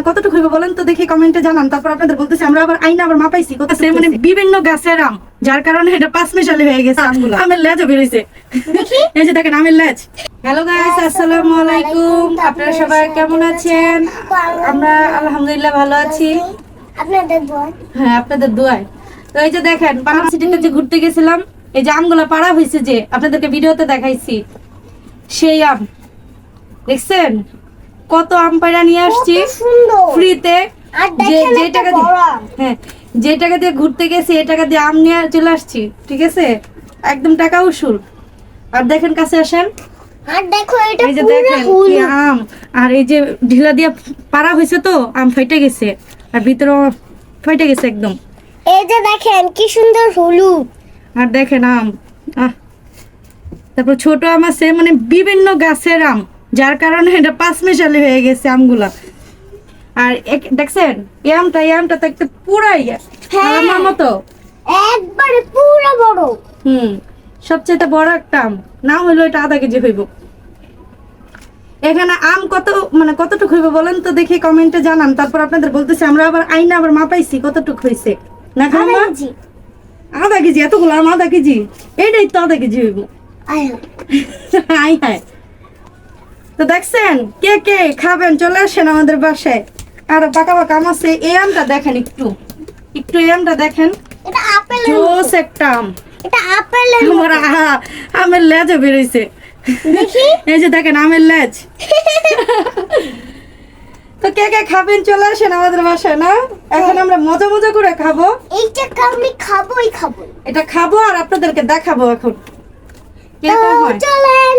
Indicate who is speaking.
Speaker 1: মানে কতটুকু হইবে বলেন তো দেখি কমেন্টে জানান। তারপর আপনাদের বলতেছি আমরা আবার আইনা আবার মাপাইছি কত মানে বিভিন্ন গাছের আম যার কারণে এটা পাঁচ মিশালি হয়ে গেছে। আমগুলো। আমের লেজও বেরিয়েছে। এই যে দেখেন আমের লেজ। হ্যালো গাইস আসসালামু আলাইকুম। আপনারা সবাই কেমন আছেন? আমরা আলহামদুলিল্লাহ ভালো আছি।
Speaker 2: আপনাদের বল
Speaker 1: হ্যাঁ আপনাদের দোয়ায়। তো এই যে দেখেন পানাম সিটিতে যে ঘুরতে গেছিলাম এই যে আমগুলো পাড়া হয়েছে যে আপনাদেরকে ভিডিওতে দেখাইছি। সেই আম। দেখছেন? কত আম পাড়া নিয়ে আসছি ফ্রিতে। যে টাকা দিয়ে হ্যাঁ যে টাকা দিয়ে ঘুরতে গেছি এই টাকা দিয়ে আম নিয়ে চলে আসছি ঠিক আছে? একদম টাকা উসুল। আর দেখেন কাছে আসেন।
Speaker 2: আর দেখো এটা পুরো
Speaker 1: আম। আর এই যে ঢিলা দিয়ে পাড়া হয়েছে তো আম ফাইটে গেছে। আর ভিতরে ফাইটে গেছে একদম।
Speaker 2: এই যে দেখেন কি সুন্দর হলুদ।
Speaker 1: আর দেখেন আম। আহ। তারপর ছোট আম আছে মানে বিভিন্ন গাছের আম। যার কারণে এটা পাঁচ মেশালি হয়ে গেছে আমগুলা। আর দেখছেন? এই আমটা এই আমটা পুরাই
Speaker 2: হ্যাঁ।
Speaker 1: আমার মতো।
Speaker 2: একবারে পুরো বড়।
Speaker 1: হুম সবচেয়ে বড় একটা আম। না হইল এটা আধা কেজি হইব। এখানে আম কত মানে কতটুকু হইব বলেন তো দেখি কমেন্টে জানান। তারপর আপনাদের বলতেছি আমরা আবার আইনা আবার মাপাইছি কতটুকু হইছে। না
Speaker 2: আধা কেজি।
Speaker 1: আধা কেজি এতগুলো আম আধা কেজি। এইটাই তো আধা কেজি হইব।
Speaker 2: আয়।
Speaker 1: হাই তো দেখছেন কে কে খাবেন চলে আসেন আমাদের বাসায়। আর পাকা পাকা আম আছে এই আমটা দেখেন একটু। একটু এই আমটা দেখেন।
Speaker 2: এটা আপেল
Speaker 1: জোস একটা আম।
Speaker 2: এটা আপেলের
Speaker 1: আমার আমের লেজও বেরোইছে।
Speaker 2: দেখি।
Speaker 1: এই যে দেখেন আমের লেজ। তো কে কে খাবেন চলে আসেন আমাদের বাসায় না? এখন আমরা মজা মজা করে খাব।
Speaker 2: এইটা আমি খাবোই খাব।
Speaker 1: এটা খাব আর আপনাদেরকে দেখাবো এখন।
Speaker 2: চলেন।